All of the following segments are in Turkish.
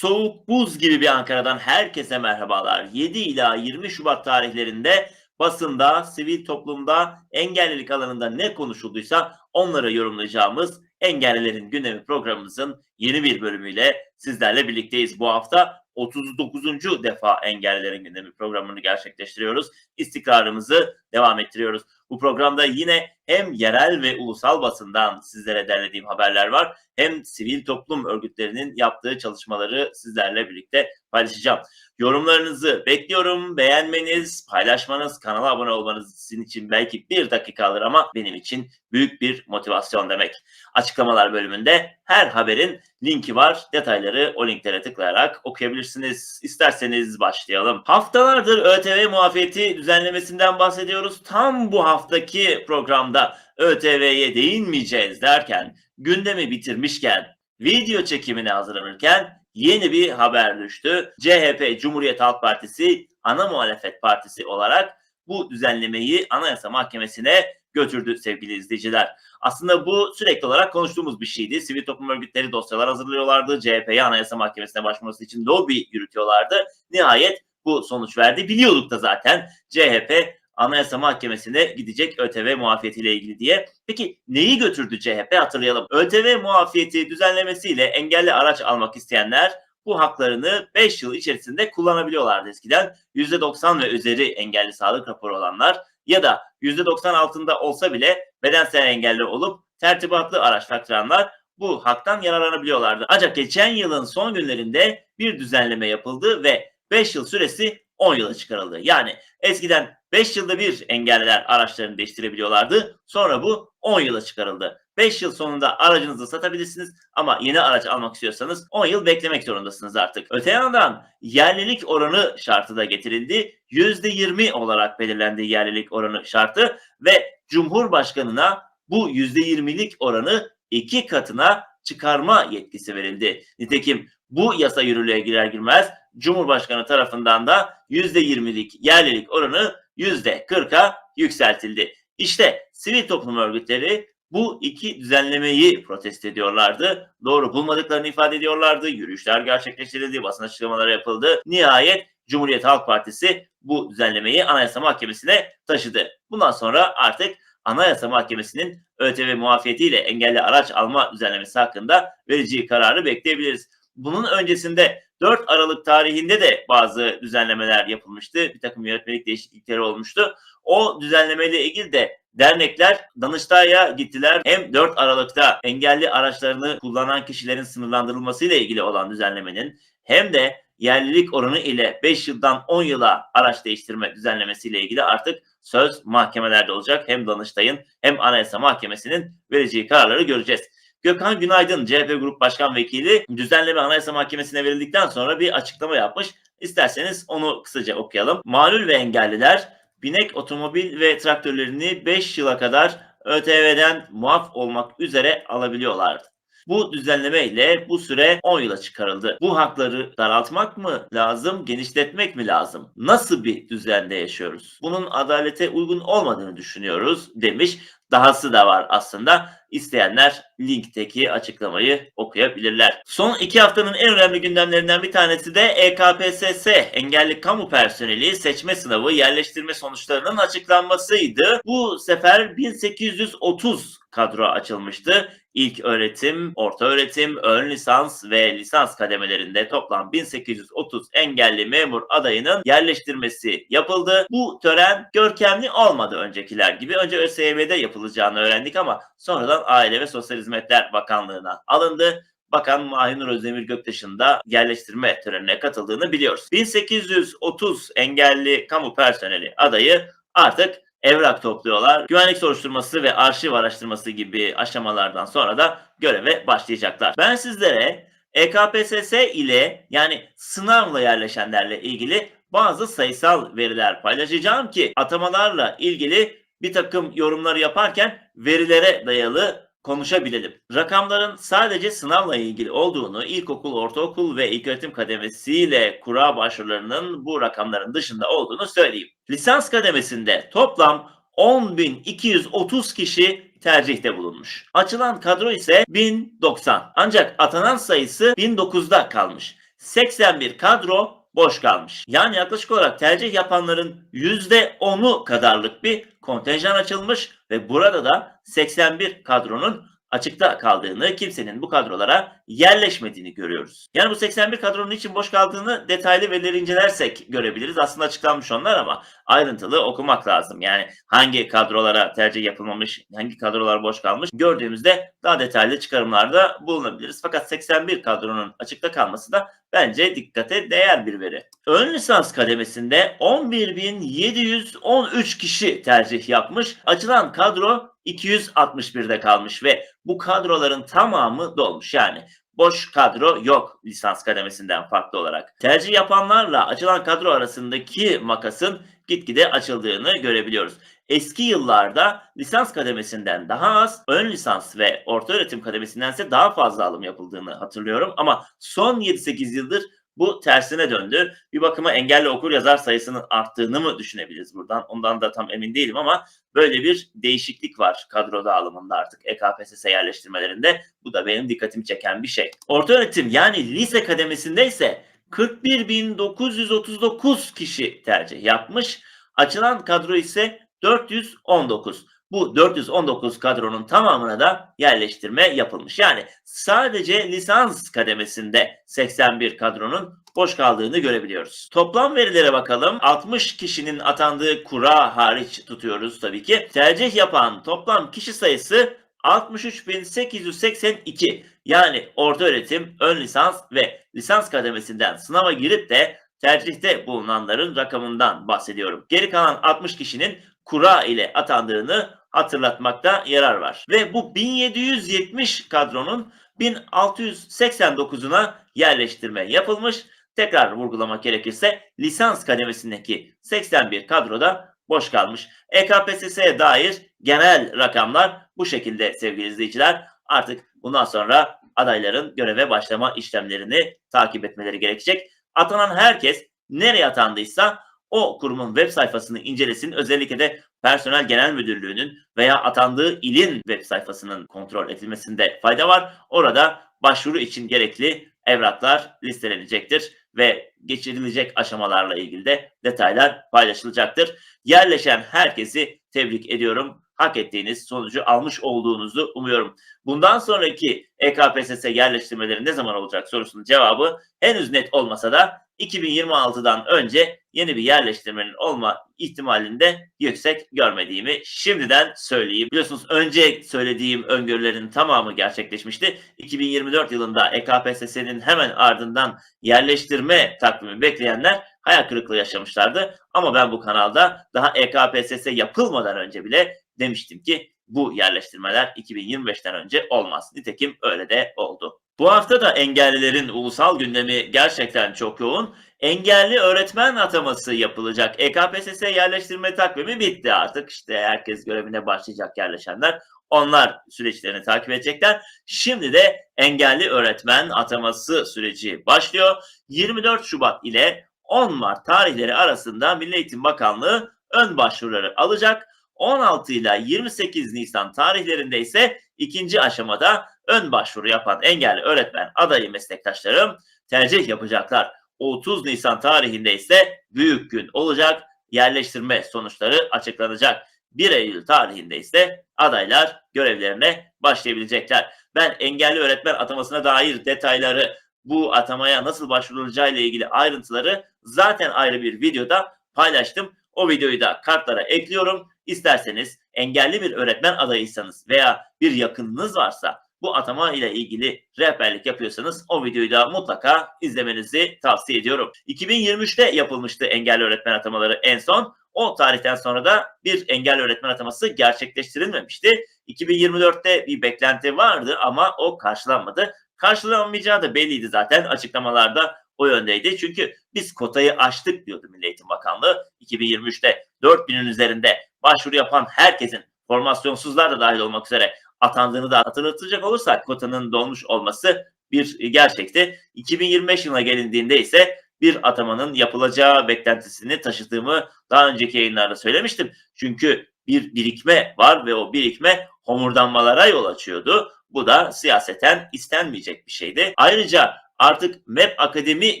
Soğuk buz gibi bir Ankara'dan herkese merhabalar. 7 ila 20 Şubat tarihlerinde basında, sivil toplumda, engellilik alanında ne konuşulduysa onları yorumlayacağımız Engellilerin Gündemi programımızın yeni bir bölümüyle sizlerle birlikteyiz. Bu hafta 39. defa Engellilerin Gündemi programını gerçekleştiriyoruz. İstikrarımızı devam ettiriyoruz. Bu programda yine hem yerel ve ulusal basından sizlere derlediğim haberler var hem sivil toplum örgütlerinin yaptığı çalışmaları sizlerle birlikte paylaşacağım. Yorumlarınızı bekliyorum. Beğenmeniz, paylaşmanız, kanala abone olmanız sizin için belki bir dakika alır ama benim için büyük bir motivasyon demek. Açıklamalar bölümünde her haberin linki var. Detayları o linklere tıklayarak okuyabilirsiniz. İsterseniz başlayalım. Haftalardır ÖTV muafiyeti düzenlemesinden bahsediyoruz. Tam bu haftaki programda ÖTV'ye değinmeyeceğiz derken gündemi bitirmişken video çekimine hazırlanırken yeni bir haber düştü. CHP Cumhuriyet Halk Partisi ana muhalefet partisi olarak bu düzenlemeyi Anayasa Mahkemesi'ne götürdü sevgili izleyiciler. Aslında bu sürekli olarak konuştuğumuz bir şeydi. Sivil toplum örgütleri dosyalar hazırlıyorlardı. CHP'yi Anayasa Mahkemesi'ne başvurması için lobi yürütüyorlardı. Nihayet bu sonuç verdi. Biliyorduk da zaten CHP Anayasa Mahkemesi'ne gidecek ÖTV muafiyetiyle ilgili diye. Peki neyi götürdü CHP hatırlayalım. ÖTV muafiyeti düzenlemesiyle engelli araç almak isteyenler bu haklarını 5 yıl içerisinde kullanabiliyorlardı eskiden. %90 ve üzeri engelli sağlık raporu olanlar ya da %90 altında olsa bile bedensel engelli olup tertibatlı araç taktıranlar bu haktan yararlanabiliyorlardı. Ancak geçen yılın son günlerinde bir düzenleme yapıldı ve 5 yıl süresi 10 yıla çıkarıldı. Yani eskiden 5 yılda bir engelliler araçlarını değiştirebiliyorlardı. Sonra bu 10 yıla çıkarıldı. 5 yıl sonunda aracınızı satabilirsiniz ama yeni araç almak istiyorsanız 10 yıl beklemek zorundasınız artık. Öte yandan yerlilik oranı şartı da getirildi. %20 olarak belirlendi yerlilik oranı şartı ve Cumhurbaşkanına bu %20'lik oranı iki katına çıkarma yetkisi verildi. Nitekim bu yasa yürürlüğe girer girmez Cumhurbaşkanı tarafından da %20'lik yerlilik oranı %40'a yükseltildi. İşte sivil toplum örgütleri bu iki düzenlemeyi protesto ediyorlardı. Doğru bulmadıklarını ifade ediyorlardı. Yürüyüşler gerçekleştirildi, basın açıklamaları yapıldı. Nihayet Cumhuriyet Halk Partisi bu düzenlemeyi Anayasa Mahkemesi'ne taşıdı. Bundan sonra artık Anayasa Mahkemesi'nin ÖTV muafiyetiyle engelli araç alma düzenlemesi hakkında vereceği kararı bekleyebiliriz. Bunun öncesinde 4 Aralık tarihinde de bazı düzenlemeler yapılmıştı. Bir takım yönetmelik değişiklikleri olmuştu. O düzenlemeyle ilgili de dernekler Danıştay'a gittiler. Hem 4 Aralık'ta engelli araçlarını kullanan kişilerin sınırlandırılmasıyla ilgili olan düzenlemenin hem de yerlilik oranı ile 5 yıldan 10 yıla araç değiştirme düzenlemesiyle ilgili artık söz mahkemelerde olacak. Hem Danıştay'ın hem Anayasa Mahkemesi'nin vereceği kararları göreceğiz. Gökhan Günaydın CHP Grup Başkan Vekili düzenleme Anayasa Mahkemesi'ne verildikten sonra bir açıklama yapmış. İsterseniz onu kısaca okuyalım. Malul ve engelliler binek otomobil ve traktörlerini 5 yıla kadar ÖTV'den muaf olmak üzere alabiliyorlardı. Bu düzenleme ile bu süre 10 yıla çıkarıldı. Bu hakları daraltmak mı lazım, genişletmek mi lazım? Nasıl bir düzende yaşıyoruz? Bunun adalete uygun olmadığını düşünüyoruz demiş. Dahası da var aslında. İsteyenler linkteki açıklamayı okuyabilirler. Son iki haftanın en önemli gündemlerinden bir tanesi de EKPSS engelli kamu personeli seçme sınavı yerleştirme sonuçlarının açıklanmasıydı. Bu sefer 1830 kadro açılmıştı. İlk öğretim, orta öğretim, ön lisans ve lisans kademelerinde toplam 1830 engelli memur adayının yerleştirmesi yapıldı. Bu tören görkemli olmadı öncekiler gibi. Önce ÖSYM'de yapılacağını öğrendik ama sonradan Aile ve Sosyal Hizmetler Bakanlığı'na alındı. Bakan Mahinur Özdemir Göktaş'ın da yerleştirme törenine katıldığını biliyoruz. 1830 engelli kamu personeli adayı artık evrak topluyorlar. Güvenlik soruşturması ve arşiv araştırması gibi aşamalardan sonra da göreve başlayacaklar. Ben sizlere EKPSS ile yani sınavla yerleşenlerle ilgili bazı sayısal veriler paylaşacağım ki atamalarla ilgili bir takım yorumları yaparken verilere dayalı konuşabilelim. Rakamların sadece sınavla ilgili olduğunu, ilkokul, ortaokul ve ilköğretim kademesiyle kura başvurularının bu rakamların dışında olduğunu söyleyeyim. Lisans kademesinde toplam 10.230 kişi tercihte bulunmuş. Açılan kadro ise 1090. Ancak atanan sayısı 1009'da kalmış. 81 kadro boş kalmış. Yani yaklaşık olarak tercih yapanların %10'u kadarlık bir kontenjan açılmış ve burada da 81 kadronun açıkta kaldığını, kimsenin bu kadrolara yerleşmediğini görüyoruz. Yani bu 81 kadronun için boş kaldığını detaylı verileri incelersek görebiliriz. Aslında açıklanmış onlar ama ayrıntılı okumak lazım. Yani hangi kadrolara tercih yapılmamış, hangi kadrolar boş kalmış gördüğümüzde daha detaylı çıkarımlarda bulunabiliriz. Fakat 81 kadronun açıkta kalması da bence dikkate değer bir veri. Ön lisans kademesinde 11.713 kişi tercih yapmış. Açılan kadro 261'de kalmış ve bu kadroların tamamı dolmuş. Yani boş kadro yok lisans kademesinden farklı olarak. Tercih yapanlarla açılan kadro arasındaki makasın gitgide açıldığını görebiliyoruz. Eski yıllarda lisans kademesinden daha az, ön lisans ve orta öğretim kademesindense daha fazla alım yapıldığını hatırlıyorum. Ama son 7-8 yıldır bu tersine döndü. Bir bakıma engelli okur yazar sayısının arttığını mı düşünebiliriz buradan? Ondan da tam emin değilim ama böyle bir değişiklik var kadro dağılımında artık EKPSS yerleştirmelerinde. Bu da benim dikkatimi çeken bir şey. Orta öğretim yani lise kademesinde ise 41.939 kişi tercih yapmış. Açılan kadro ise 419. Bu 419 kadronun tamamına da yerleştirme yapılmış. Yani sadece lisans kademesinde 81 kadronun boş kaldığını görebiliyoruz. Toplam verilere bakalım. 60 kişinin atandığı kura hariç tutuyoruz tabii ki. Tercih yapan toplam kişi sayısı 63.882. Yani orta öğretim, ön lisans ve lisans kademesinden sınava girip de tercihte bulunanların rakamından bahsediyorum. Geri kalan 60 kişinin kura ile atandığını hatırlatmakta yarar var. Ve bu 1770 kadronun 1689'una yerleştirme yapılmış. Tekrar vurgulamak gerekirse lisans kademesindeki 81 kadroda boş kalmış. EKPSS'ye dair genel rakamlar bu şekilde sevgili izleyiciler. Artık bundan sonra adayların göreve başlama işlemlerini takip etmeleri gerekecek. Atanan herkes nereye atandıysa o kurumun web sayfasını incelesin. Özellikle de Personel Genel Müdürlüğü'nün veya atandığı ilin web sayfasının kontrol edilmesinde fayda var. Orada başvuru için gerekli evraklar listelenecektir ve geçirilecek aşamalarla ilgili de detaylar paylaşılacaktır. Yerleşen herkesi tebrik ediyorum. Hak ettiğiniz sonucu almış olduğunuzu umuyorum. Bundan sonraki EKPSS yerleştirmeleri ne zaman olacak sorusunun cevabı henüz net olmasa da 2026'dan önce yeni bir yerleştirmenin olma ihtimalinde yüksek görmediğimi şimdiden söyleyeyim. Biliyorsunuz önce söylediğim öngörülerin tamamı gerçekleşmişti. 2024 yılında EKPSS'nin hemen ardından yerleştirme takvimi bekleyenler hayal kırıklığı yaşamışlardı. Ama ben bu kanalda daha EKPSS yapılmadan önce bile demiştim ki bu yerleştirmeler 2025'ten önce olmaz. Nitekim öyle de oldu. Bu hafta da engellilerin ulusal gündemi gerçekten çok yoğun. Engelli öğretmen ataması yapılacak. EKPSS yerleştirme takvimi bitti artık. İşte herkes görevine başlayacak yerleşenler. Onlar süreçlerini takip edecekler. Şimdi de engelli öğretmen ataması süreci başlıyor. 24 Şubat ile 10 Mart tarihleri arasında Milli Eğitim Bakanlığı ön başvuruları alacak. 16 ile 28 Nisan tarihlerinde ise ikinci aşamada ön başvuru yapan engelli öğretmen adayı meslektaşlarım tercih yapacaklar. 30 Nisan tarihinde ise büyük gün olacak. Yerleştirme sonuçları açıklanacak. 1 Eylül tarihinde ise adaylar görevlerine başlayabilecekler. Ben engelli öğretmen atamasına dair detayları, bu atamaya nasıl başvurulacağı ile ilgili ayrıntıları zaten ayrı bir videoda paylaştım. O videoyu da kartlara ekliyorum. İsterseniz engelli bir öğretmen adayıysanız veya bir yakınınız varsa bu atama ile ilgili rehberlik yapıyorsanız o videoyu da mutlaka izlemenizi tavsiye ediyorum. 2023'te yapılmıştı engelli öğretmen atamaları en son. O tarihten sonra da bir engelli öğretmen ataması gerçekleştirilmemişti. 2024'te bir beklenti vardı ama o karşılanmadı. Karşılanmayacağı da belliydi zaten açıklamalarda o yöndeydi. Çünkü biz kotayı aştık diyordu Milli Eğitim Bakanlığı. 2023'te 4000'in üzerinde başvuru yapan herkesin formasyonsuzlar da dahil olmak üzere atandığını da hatırlatacak olursak kotanın dolmuş olması bir gerçekti. 2025 yılına gelindiğinde ise bir atamanın yapılacağı beklentisini taşıdığımı daha önceki yayınlarda söylemiştim. Çünkü bir birikme var ve o birikme homurdanmalara yol açıyordu. Bu da siyaseten istenmeyecek bir şeydi. Ayrıca artık MEP Akademi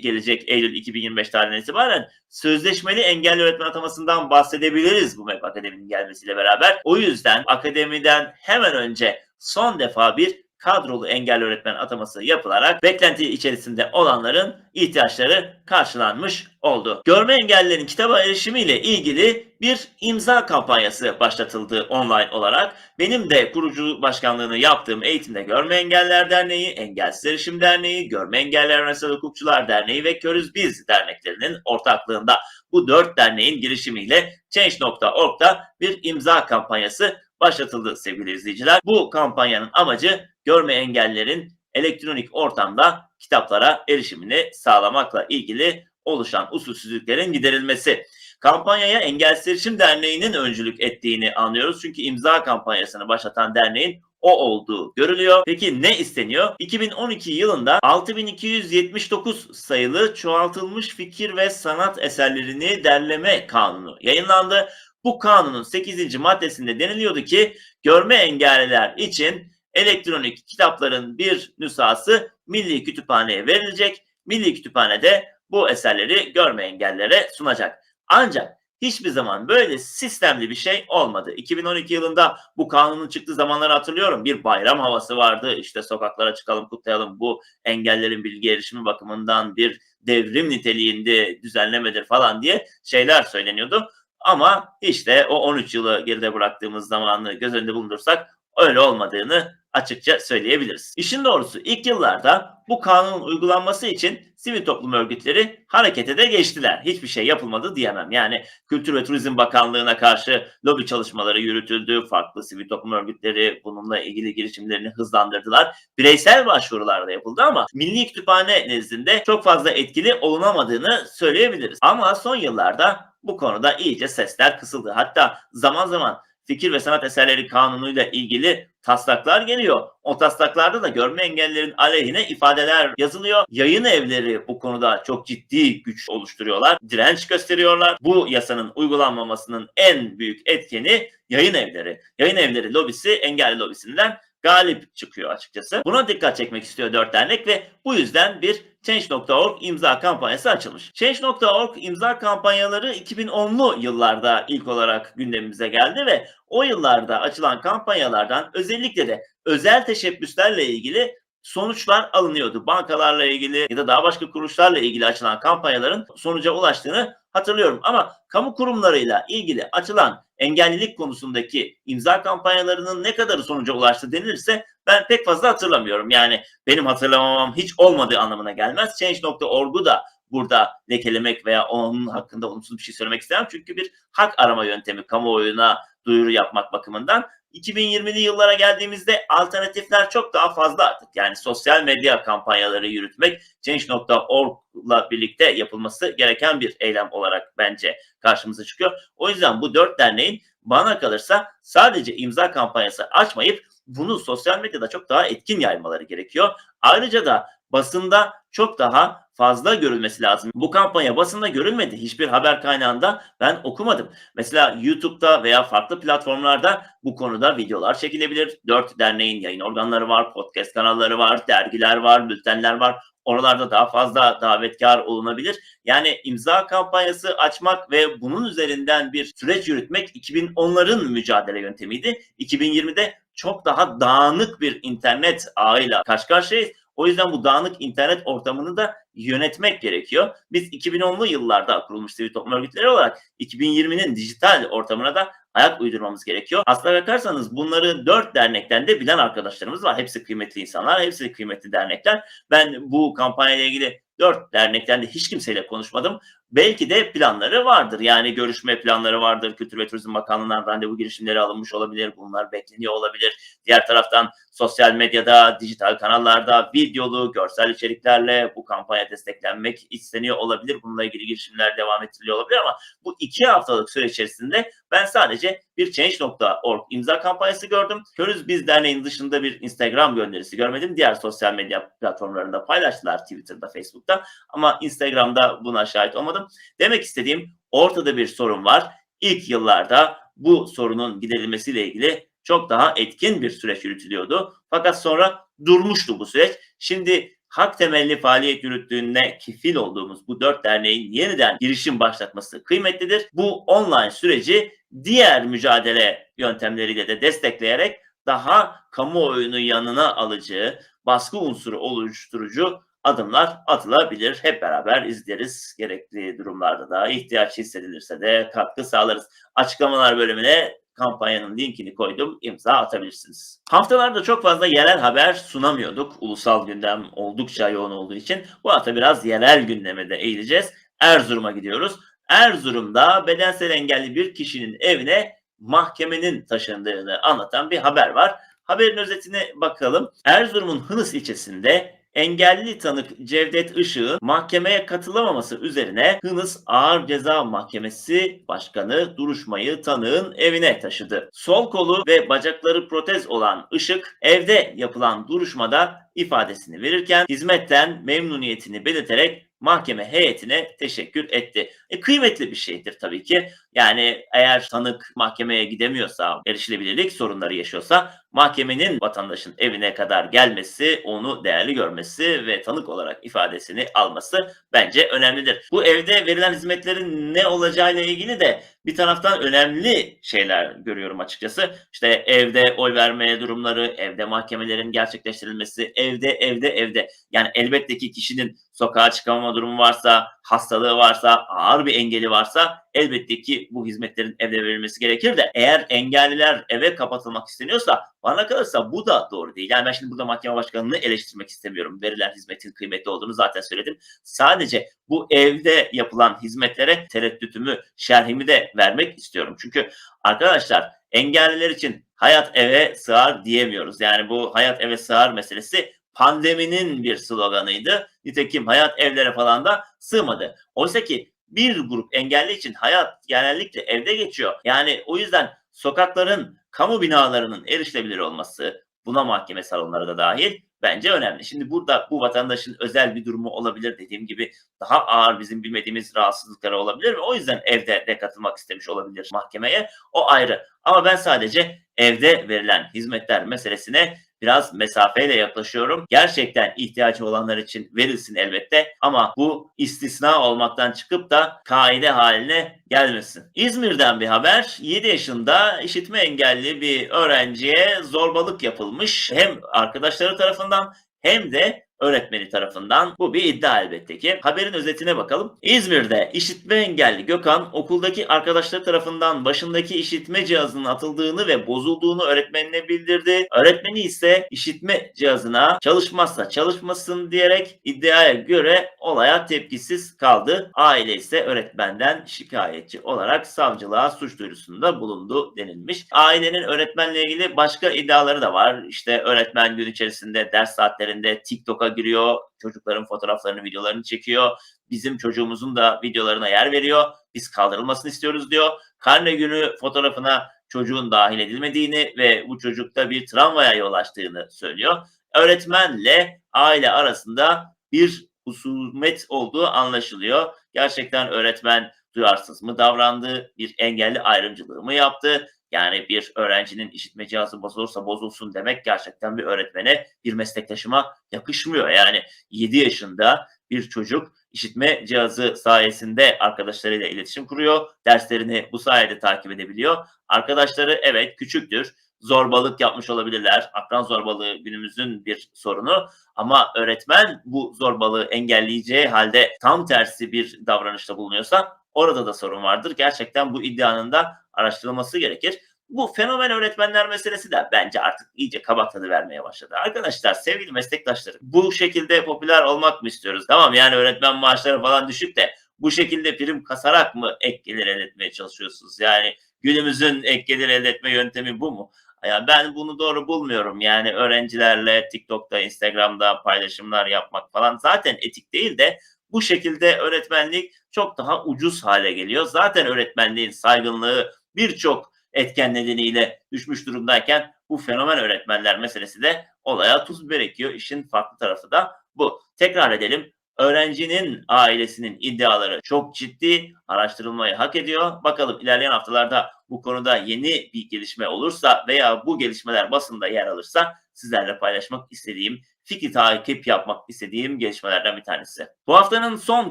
gelecek Eylül 2025 tarihinden itibaren sözleşmeli engelli öğretmen atamasından bahsedebiliriz bu MEP Akademi'nin gelmesiyle beraber. O yüzden akademiden hemen önce son defa bir kadrolu engelli öğretmen ataması yapılarak beklenti içerisinde olanların ihtiyaçları karşılanmış oldu. Görme engellilerin kitaba erişimiyle ilgili bir imza kampanyası başlatıldı online olarak. Benim de kurucu başkanlığını yaptığım Eğitimde Görme Engeller Derneği, Engelsiz Erişim Derneği, Görme Engeller Üniversitesi Hukukçular Derneği ve Körüz Biz derneklerinin ortaklığında bu dört derneğin girişimiyle Change.org'da bir imza kampanyası başlatıldı sevgili izleyiciler. Bu kampanyanın amacı görme engellerin elektronik ortamda kitaplara erişimini sağlamakla ilgili oluşan usulsüzlüklerin giderilmesi. Kampanyaya Engelsiz Erişim Derneği'nin öncülük ettiğini anlıyoruz. Çünkü imza kampanyasını başlatan derneğin o olduğu görülüyor. Peki ne isteniyor? 2012 yılında 6279 sayılı çoğaltılmış fikir ve sanat eserlerini derleme kanunu yayınlandı. Bu kanunun 8. maddesinde deniliyordu ki görme engelliler için elektronik kitapların bir nüshası Milli Kütüphane'ye verilecek. Milli Kütüphane bu eserleri görme engellilere sunacak. Ancak hiçbir zaman böyle sistemli bir şey olmadı. 2012 yılında bu kanunun çıktığı zamanları hatırlıyorum. Bir bayram havası vardı. İşte sokaklara çıkalım kutlayalım. Bu engellerin bilgi erişimi bakımından bir devrim niteliğinde düzenlemedir falan diye şeyler söyleniyordu. Ama işte o 13 yılı geride bıraktığımız zamanı göz önünde bulundursak öyle olmadığını açıkça söyleyebiliriz. İşin doğrusu ilk yıllarda bu kanunun uygulanması için sivil toplum örgütleri harekete de geçtiler. Hiçbir şey yapılmadı diyemem. Yani Kültür ve Turizm Bakanlığı'na karşı lobi çalışmaları yürütüldü. Farklı sivil toplum örgütleri bununla ilgili girişimlerini hızlandırdılar. Bireysel başvurular da yapıldı ama Milli Kütüphane nezdinde çok fazla etkili olunamadığını söyleyebiliriz. Ama son yıllarda bu konuda iyice sesler kısıldı. Hatta zaman zaman fikir ve sanat eserleri kanunuyla ilgili taslaklar geliyor. O taslaklarda da görme engellilerin aleyhine ifadeler yazılıyor. Yayın evleri bu konuda çok ciddi güç oluşturuyorlar. Direnç gösteriyorlar. Bu yasanın uygulanmamasının en büyük etkeni yayın evleri. Yayın evleri lobisi engelli lobisinden galip çıkıyor açıkçası. Buna dikkat çekmek istiyor dört dernek ve bu yüzden bir Change.org imza kampanyası açılmış. Change.org imza kampanyaları 2010'lu yıllarda ilk olarak gündemimize geldi ve o yıllarda açılan kampanyalardan özellikle de özel teşebbüslerle ilgili sonuçlar alınıyordu. Bankalarla ilgili ya da daha başka kuruluşlarla ilgili açılan kampanyaların sonuca ulaştığını hatırlıyorum. Ama kamu kurumlarıyla ilgili açılan engellilik konusundaki imza kampanyalarının ne kadarı sonuca ulaştı denilirse ben pek fazla hatırlamıyorum. Yani benim hatırlamamam hiç olmadığı anlamına gelmez. Change.org'u da burada lekelemek veya onun hakkında olumsuz bir şey söylemek istemem. Çünkü bir hak arama yöntemi kamuoyuna duyuru yapmak bakımından 2020'li yıllara geldiğimizde alternatifler çok daha fazla artık. Yani sosyal medya kampanyaları yürütmek Change.org'la birlikte yapılması gereken bir eylem olarak bence karşımıza çıkıyor. O yüzden bu dört derneğin bana kalırsa sadece imza kampanyası açmayıp bunu sosyal medyada çok daha etkin yaymaları gerekiyor. Ayrıca da basında çok daha fazla görülmesi lazım. Bu kampanya basında görülmedi. Hiçbir haber kaynağında ben okumadım. Mesela YouTube'da veya farklı platformlarda bu konuda videolar çekilebilir. Dört derneğin yayın organları var, podcast kanalları var, dergiler var, bültenler var. Oralarda daha fazla davetkar olunabilir. Yani imza kampanyası açmak ve bunun üzerinden bir süreç yürütmek 2010'ların mücadele yöntemiydi. 2020'de çok daha dağınık bir internet ağıyla karşı karşıyayız. O yüzden bu dağınık internet ortamını da yönetmek gerekiyor. Biz 2010'lu yıllarda kurulmuş sivil toplum örgütleri olarak 2020'nin dijital ortamına da ayak uydurmamız gerekiyor. Aslına bakarsanız bunları dört dernekten de bilen arkadaşlarımız var. Hepsi kıymetli insanlar, hepsi kıymetli dernekler. Ben bu kampanyayla ilgili dört dernekten de hiç kimseyle konuşmadım. Belki de planları vardır. Yani görüşme planları vardır. Kültür ve Turizm Bakanlığı'ndan randevu girişimleri alınmış olabilir. Bunlar bekleniyor olabilir. Diğer taraftan sosyal medyada, dijital kanallarda videolu, görsel içeriklerle bu kampanya desteklenmek isteniyor olabilir. Bununla ilgili girişimler devam ettiriliyor olabilir ama bu iki haftalık süre içerisinde ben sadece bir Change.org imza kampanyası gördüm. Körüz Biz Derneği'nin dışında bir Instagram gönderisi görmedim. Diğer sosyal medya platformlarında paylaştılar Twitter'da, Facebook'ta ama Instagram'da buna şahit olmadım. Demek istediğim ortada bir sorun var. İlk yıllarda bu sorunun giderilmesiyle ilgili çok daha etkin bir süreç yürütülüyordu. Fakat sonra durmuştu bu süreç. Şimdi hak temelli faaliyet yürüttüğüne kefil olduğumuz bu dört derneğin yeniden girişim başlatması kıymetlidir. Bu online süreci diğer mücadele yöntemleriyle de destekleyerek daha kamuoyunu yanına alıcı, baskı unsuru oluşturucu adımlar atılabilir. Hep beraber izleriz. Gerekli durumlarda da ihtiyaç hissedilirse de katkı sağlarız. Açıklamalar bölümüne kampanyanın linkini koydum. İmza atabilirsiniz. Haftalarda çok fazla yerel haber sunamıyorduk. Ulusal gündem oldukça yoğun olduğu için. Bu hafta biraz yerel gündeme de eğileceğiz. Erzurum'a gidiyoruz. Erzurum'da bedensel engelli bir kişinin evine mahkemenin taşındığını anlatan bir haber var. Haberin özetine bakalım. Erzurum'un Hınıs ilçesinde engelli tanık Cevdet Işık'ın mahkemeye katılamaması üzerine Hınıs Ağır Ceza Mahkemesi Başkanı duruşmayı tanığın evine taşıdı. Sol kolu ve bacakları protez olan Işık evde yapılan duruşmada ifadesini verirken hizmetten memnuniyetini belirterek mahkeme heyetine teşekkür etti. E, kıymetli bir şeydir tabii ki. Yani eğer tanık mahkemeye gidemiyorsa, erişilebilirlik sorunları yaşıyorsa mahkemenin vatandaşın evine kadar gelmesi, onu değerli görmesi ve tanık olarak ifadesini alması bence önemlidir. Bu evde verilen hizmetlerin ne olacağıyla ilgili de bir taraftan önemli şeyler görüyorum açıkçası. İşte evde oy vermeye durumları, evde mahkemelerin gerçekleştirilmesi, evde evde evde. Yani elbette ki kişinin sokağa çıkamama durumu varsa, hastalığı varsa, ağır bir engeli varsa elbette ki bu hizmetlerin evde verilmesi gerekir de eğer engelliler eve kapatılmak isteniyorsa bana kalırsa bu da doğru değil. Yani ben şimdi burada mahkeme başkanını eleştirmek istemiyorum. Verilen hizmetin kıymetli olduğunu zaten söyledim. Sadece bu evde yapılan hizmetlere tereddütümü, şerhimi de vermek istiyorum. Çünkü arkadaşlar engelliler için hayat eve sığar diyemiyoruz. Yani bu hayat eve sığar meselesi pandeminin bir sloganıydı. Nitekim hayat evlere falan da sığmadı. Oysa ki bir grup engelli için hayat genellikle evde geçiyor. Yani o yüzden sokakların, kamu binalarının erişilebilir olması, buna mahkeme salonları da dahil bence önemli. Şimdi burada bu vatandaşın özel bir durumu olabilir dediğim gibi daha ağır bizim bilmediğimiz rahatsızlıkları olabilir o yüzden evde de katılmak istemiş olabilir mahkemeye. O ayrı. Ama ben sadece evde verilen hizmetler meselesine biraz mesafeyle yaklaşıyorum. Gerçekten ihtiyacı olanlar için verilsin elbette ama bu istisna olmaktan çıkıp da kaide haline gelmesin. İzmir'den bir haber. 7 yaşında işitme engelli bir öğrenciye zorbalık yapılmış. Hem arkadaşları tarafından hem de öğretmeni tarafından. Bu bir iddia elbette ki. Haberin özetine bakalım. İzmir'de işitme engelli Gökhan okuldaki arkadaşları tarafından başındaki işitme cihazının atıldığını ve bozulduğunu öğretmenine bildirdi. Öğretmeni ise işitme cihazına çalışmazsa çalışmasın diyerek iddiaya göre olaya tepkisiz kaldı. Aile ise öğretmenden şikayetçi olarak savcılığa suç duyurusunda bulundu denilmiş. Ailenin öğretmenle ilgili başka iddiaları da var. İşte öğretmen gün içerisinde ders saatlerinde TikTok'a giriyor. Çocukların fotoğraflarını, videolarını çekiyor. Bizim çocuğumuzun da videolarına yer veriyor. Biz kaldırılmasını istiyoruz diyor. Karne günü fotoğrafına çocuğun dahil edilmediğini ve bu çocukta bir travmaya yol açtığını söylüyor. Öğretmenle aile arasında bir husumet olduğu anlaşılıyor. Gerçekten öğretmen duyarsız mı davrandı, bir engelli ayrımcılığı mı yaptı? Yani bir öğrencinin işitme cihazı bozulursa bozulsun demek gerçekten bir öğretmene, bir meslektaşıma yakışmıyor. Yani 7 yaşında bir çocuk işitme cihazı sayesinde arkadaşlarıyla iletişim kuruyor. Derslerini bu sayede takip edebiliyor. Arkadaşları evet küçüktür. Zorbalık yapmış olabilirler. Akran zorbalığı günümüzün bir sorunu. Ama öğretmen bu zorbalığı engelleyeceği halde tam tersi bir davranışta bulunuyorsa orada da sorun vardır. Gerçekten bu iddianın da araştırılması gerekir. Bu fenomen öğretmenler meselesi de bence artık iyice kabak tadı vermeye başladı. Arkadaşlar, sevgili meslektaşlarım bu şekilde popüler olmak mı istiyoruz? Tamam yani öğretmen maaşları falan düşük de bu şekilde prim kasarak mı ek gelir elde etmeye çalışıyorsunuz? Yani günümüzün ek gelir elde etme yöntemi bu mu? Ya ben bunu doğru bulmuyorum. Yani öğrencilerle TikTok'ta, Instagram'da paylaşımlar yapmak falan zaten etik değil de bu şekilde öğretmenlik çok daha ucuz hale geliyor. Zaten öğretmenliğin saygınlığı birçok etken nedeniyle düşmüş durumdayken bu fenomen öğretmenler meselesi de olaya tuz biber ekiyor. İşin farklı tarafı da bu. Tekrar edelim. Öğrencinin ailesinin iddiaları çok ciddi araştırılmayı hak ediyor. Bakalım ilerleyen haftalarda bu konuda yeni bir gelişme olursa veya bu gelişmeler basında yer alırsa sizlerle paylaşmak istediğim, fikri takip yapmak istediğim gelişmelerden bir tanesi. Bu haftanın son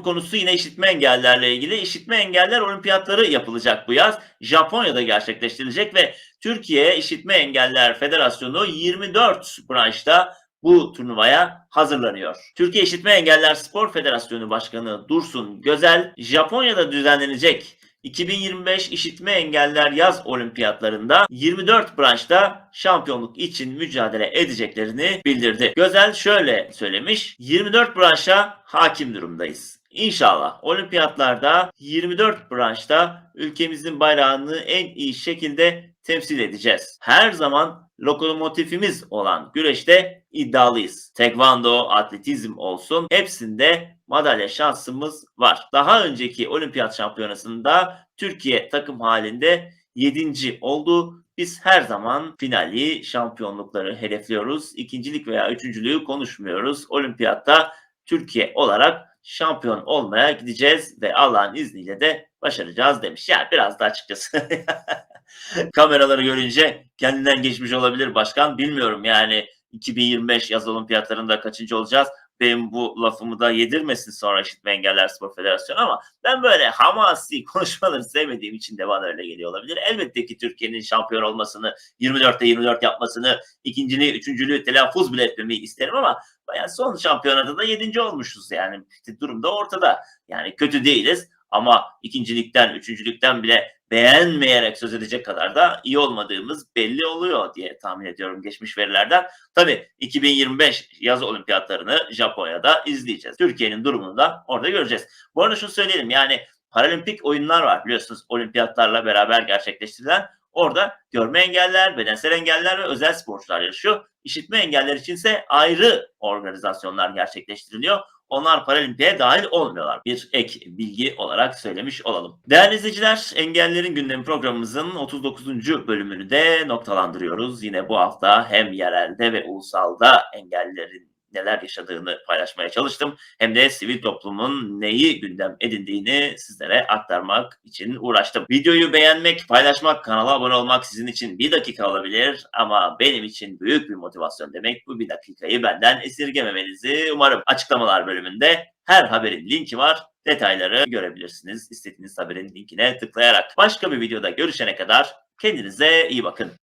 konusu yine işitme engellerle ilgili. İşitme engeller olimpiyatları yapılacak bu yaz. Japonya'da gerçekleştirilecek ve Türkiye İşitme Engeller Federasyonu 24 branşta bu turnuvaya hazırlanıyor. Türkiye İşitme Engeller Spor Federasyonu Başkanı Dursun Gözel, Japonya'da düzenlenecek 2025 İşitme Engeller Yaz Olimpiyatlarında 24 branşta şampiyonluk için mücadele edeceklerini bildirdi. Gözel şöyle söylemiş, 24 branşa hakim durumdayız. İnşallah olimpiyatlarda 24 branşta ülkemizin bayrağını en iyi şekilde temsil edeceğiz. Her zaman lokomotifimiz olan güreşte iddialıyız. Tekvando, atletizm olsun hepsinde madalya şansımız var. Daha önceki olimpiyat şampiyonasında Türkiye takım halinde 7. oldu. Biz her zaman finali, şampiyonlukları hedefliyoruz. İkincilik veya üçüncülüğü konuşmuyoruz. Olimpiyatta Türkiye olarak şampiyon olmaya gideceğiz ve Allah'ın izniyle de başaracağız demiş. Yani biraz da açıkçası kameraları görünce kendinden geçmiş olabilir başkan. Bilmiyorum yani 2025 yaz olimpiyatlarında kaçıncı olacağız? Benim bu lafımı da yedirmesin sonra İşitme Engeller Spor Federasyonu ama ben böyle hamasi konuşmaları sevmediğim için de bana öyle geliyor olabilir. Elbette ki Türkiye'nin şampiyon olmasını, 24'te 24 yapmasını, ikinciliği, üçüncülüğü telaffuz bile etmemeyi isterim ama bayağı son şampiyonada da 7. olmuşuz yani. Durum da ortada. Yani kötü değiliz ama ikincilikten, üçüncülükten bile beğenmeyerek söz edecek kadar da iyi olmadığımız belli oluyor diye tahmin ediyorum geçmiş verilerden. Tabii 2025 yaz olimpiyatlarını Japonya'da izleyeceğiz. Türkiye'nin durumunu da orada göreceğiz. Bu arada şunu söyleyelim yani paralimpik oyunlar var biliyorsunuz olimpiyatlarla beraber gerçekleştirilen. Orada görme engeller, bedensel engeller ve özel sporcular yarışıyor. İşitme engeller içinse ayrı organizasyonlar gerçekleştiriliyor. Onlar paralimpiye dahil olmuyorlar. Bir ek bilgi olarak söylemiş olalım. Değerli izleyiciler, Engellerin Gündemi programımızın 39. bölümünü de noktalandırıyoruz. Yine bu hafta hem yerelde ve ulusalda engellerin neler yaşadığını paylaşmaya çalıştım. Hem de sivil toplumun neyi gündem edindiğini sizlere aktarmak için uğraştım. Videoyu beğenmek, paylaşmak, kanala abone olmak sizin için bir dakika olabilir ama benim için büyük bir motivasyon demek. Bu bir dakikayı benden esirgememenizi umarım. Açıklamalar bölümünde her haberin linki var. Detayları görebilirsiniz istediğiniz haberin linkine tıklayarak. Başka bir videoda görüşene kadar kendinize iyi bakın.